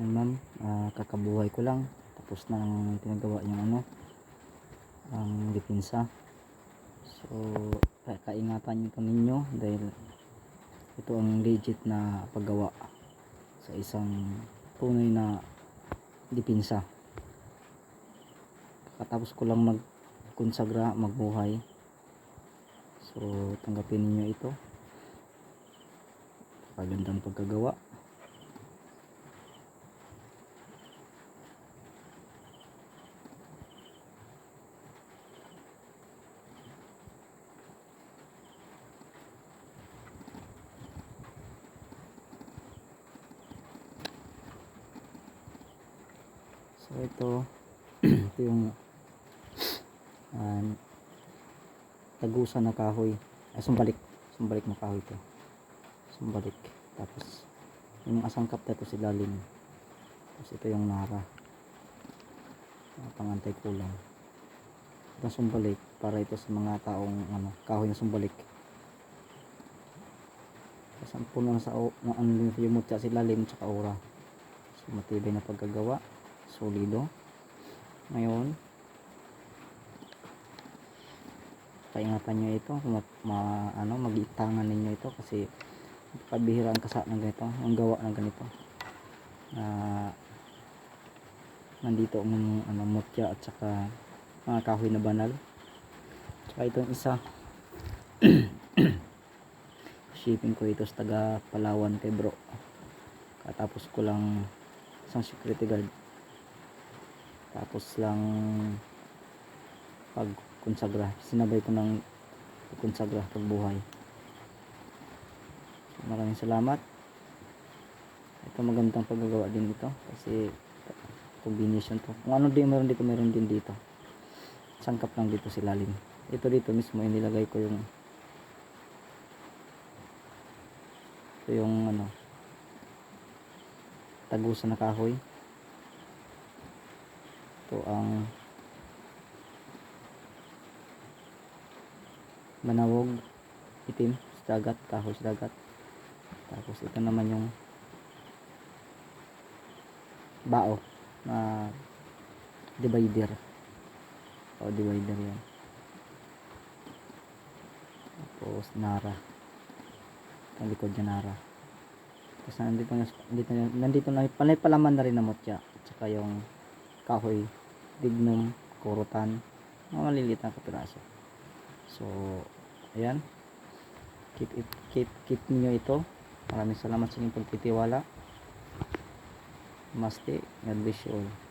Yan ma'am, ah, kakabuhay ko lang. Tapos na ang pinagawa yung ano, ang depensa. So, ka- kaingatan nyo po ninyo dahil ito ang legit na paggawa sa isang tunay na depensa. Kakatapos ko lang magkonsagra, magbuhay. So, tanggapin ninyo ito. Pagandang pagkagawa. So ito ito yung um, tagusan na kahoy. Ay sumbalik. Sumbalik na kahoy ito. Sumbalik. Tapos yung asangkap na ito si lalim. Tapos ito yung nara. Uh, pangantay kulang. Ito ang sumbalik para ito sa mga taong ano, kahoy na sumbalik. Tapos ang puno na sa na ano yung mutya si lalim tsaka ora. So matibay na pagkagawa solido. Ngayon paingatan nyo ito. Ma, ma- ano, mag-itangan ninyo ito kasi pabihira ang kasa ng ganito ang gawa ng ganito. Na nandito ang ano, mutya at saka mga kahoy na banal. Saka itong isa shipping ko ito sa taga Palawan kay bro. Katapos ko lang isang security guard tapos lang pag konsagra sinabay ko ng konsagra pagbuhay. So, maraming salamat. Ito magandang paggagawa din ito kasi combination to. Kung ano din meron dito meron din dito. Sangkap lang dito si lalim ito dito mismo inilagay ko yung ito yung ano tagusan na kahoy ito ang manawog itim sa dagat kahoy sa dagat tapos ito naman yung bao na divider o divider yan tapos nara ang likod niya nara tapos nandito na nandito, na- nandito na panay palaman na rin na mutya at saka yung kahoy dignum kurutan. Mga maliliit na kapiraso so ayan. Keep it keep keep niyo ito. Maraming salamat sa inyong pagtitiwala. Namaste. God bless you all